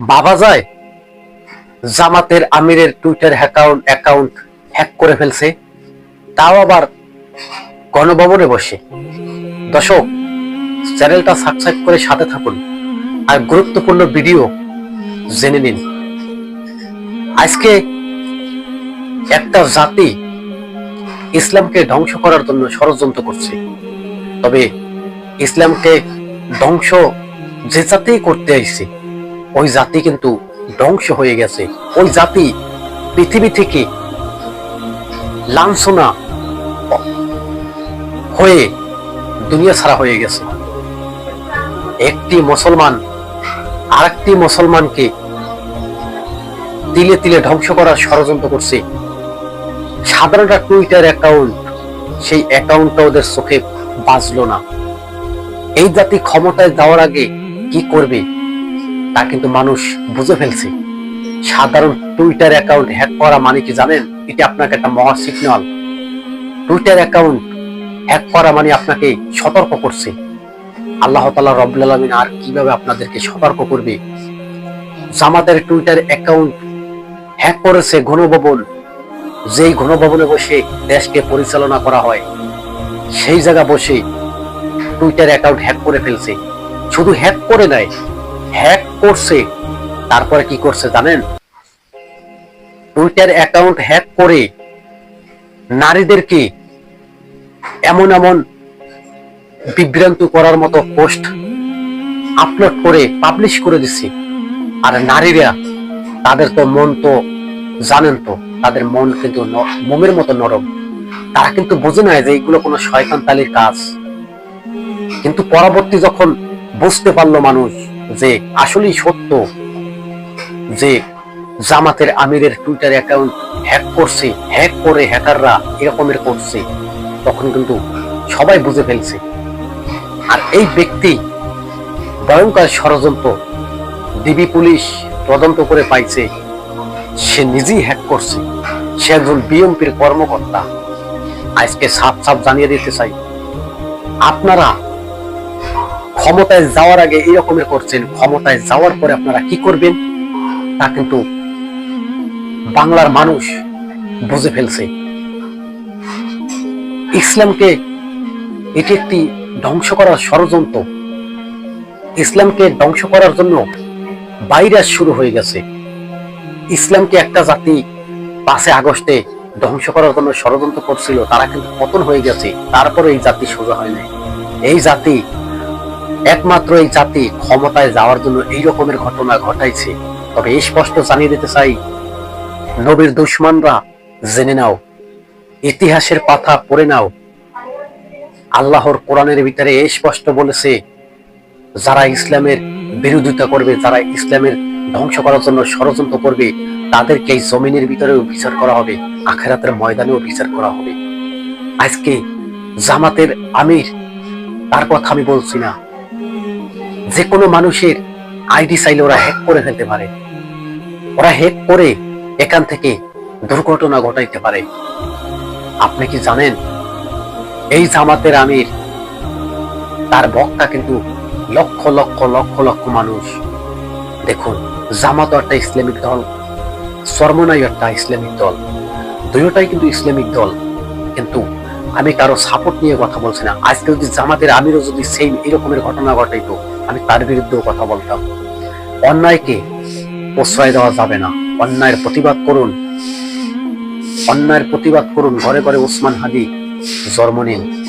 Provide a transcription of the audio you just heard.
বাবা যায়, জামাতের আমিরের টুইটার অ্যাকাউন্ট অ্যাকাউন্ট হ্যাক করে ফেলছে, তাও আবার গণভবনে বসে। দর্শক, চ্যানেলটা সাবস্ক্রাইব করে সাথে থাকুন আর গুরুত্বপূর্ণ ভিডিও জেনে নিন। আজকে একটা জাতি ইসলামকে ধ্বংস করার জন্য ষড়যন্ত্র করছে। তবে ইসলামকে ধ্বংস যে জাতি করতে আইছে ওই জাতি কিন্তু ধ্বংস হয়ে গেছে। ওই জাতি পৃথিবী থেকে লাঞ্ছনা হয়ে দুনিয়া ছাড়া হয়ে গেছে। একটি মুসলমান আরেকটি মুসলমানকে তিলে তিলে ধ্বংস করার ষড়যন্ত্র করছে। সাধারণ একটা টুইটার অ্যাকাউন্ট, সেই অ্যাকাউন্টটা ওদের চোখে বাঁচলো না। এই জাতি ক্ষমতায় যাওয়ার আগে কি করবে? তা কিন্তু মানুষ বুঝে ফেলছে। সাধারণ টুইটার অ্যাকাউন্ট হ্যাক করা মানে কি জানেন? এটা আপনাকে একটা মহা সিগন্যাল টুইটার অ্যাকাউন্ট হ্যাক করা মানে আপনাকে সতর্ক করছে। আল্লাহ তালা রব্বুল আলমিন আর কীভাবে আপনাদেরকে সতর্ক করবে? জামাতের টুইটার অ্যাকাউন্ট হ্যাক করেছে ঘনভবন যেই ঘনভবনে বসে দেশকে পরিচালনা করা হয়, সেই জায়গা বসে টুইটার অ্যাকাউন্ট হ্যাক করে ফেলছে। শুধু হ্যাক করে দেয় হ্যাক করছে। তারপরে কি করছে জানেন? টুইটার অ্যাকাউন্ট হ্যাক করে নারীদেরকে এমন এমন বিভ্রান্ত করার মতো পোস্ট আপলোড করে পাবলিশ করে দিচ্ছে আর নারীরা, তাদের তো মন তো, জানেন তো, তাদের মন কিন্তু মোমের মতো নরম। তারা কিন্তু বোঝে না যে এগুলো কোনো শয়তান তালির কাজ। কিন্তু পরবর্তী যখন বুঝতে পারল মানুষ যে আসলেই সত্য, যে জামাতের আমিরের টুইটার অ্যাকাউন্ট হ্যাক করছে হ্যাক করে হ্যাকাররা এরকমের করছে, তখন কিন্তু সবাই বুঝে ফেলছে। আর এই ব্যক্তি ভয়ঙ্কর ষড়যন্ত্র ডিবি পুলিশ তদন্ত করে পাইছে, সে নিজেই হ্যাক করছে, সে একজন বিএমপির কর্মকর্তা। আজকে সাপ সাপ জানিয়ে দিতে চাই, আপনারা ক্ষমতায় যাওয়ার আগে এরকমের করছেন। ক্ষমতায় যাওয়ার পরে আপনারা কি করবেন? তা কিন্তু বাংলার মানুষ বুঝে ফেলছে। ইসলামকে এটি একটি ধ্বংস করার ষড়যন্ত্র। ইসলামকে ধ্বংস করার জন্য ভাইরাস শুরু হয়ে গেছে। ইসলামকে একটা জাতি পাঁচে আগস্টে ধ্বংস করার জন্য ষড়যন্ত্র করছিল, তারা কিন্তু পতন হয়ে গেছে। তারপরে এই জাতি সোজা হয় নাই। এই জাতি একমাত্র এই জাতি ক্ষমতায় যাওয়ার জন্য এই রকমের ঘটনা ঘটাইছে। তবে স্পষ্ট জানিয়ে দিতে চাই, নবীর দুশ্মনরা জেনে নাও, ইতিহাসের পাতা পড়ে নাও। আল্লাহর কোরআনের ভিতরে স্পষ্ট বলেছে, যারা ইসলামের বিরোধিতা করবে, যারা ইসলামের ধ্বংস করার জন্য ষড়যন্ত্র করবে তাদেরকে এই জমিনের ভিতরেও বিচার করা হবে, আখেরাতের ময়দানেও বিচার করা হবে। আজকে জামাতের আমির, তার কথা আমি বলছি না। যে কোনো মানুষের আইডি চাইলে ওরা হ্যাক করে ফেলতে পারে। ওরা হ্যাক করে এখান থেকে দুর্ঘটনা ঘটাইতে পারে। আপনি কি জানেন? এই জামাতের আমির, তার বক্তা কিন্তু লক্ষ লক্ষ লক্ষ লক্ষ মানুষ। দেখুন, জামাত একটা ইসলামিক দল সরমনাই একটা ইসলামিক দল। দুইটাই কিন্তু ইসলামিক দল। কিন্তু আমি কারও সাপোর্ট নিয়ে কথা বলছি না। আজকে যদি জামাতের আমিরও যদি সেই এরকমের ঘটনা ঘটাইতো? আমি তার বিরুদ্ধেও কথা বলতাম। অন্যায়কে প্রশ্রয় দেওয়া যাবে না। অন্যায়ের প্রতিবাদ করুন। অন্যায়ের প্রতিবাদ করুন। ঘরে ঘরে ওসমান হাদি জন্ম নিন।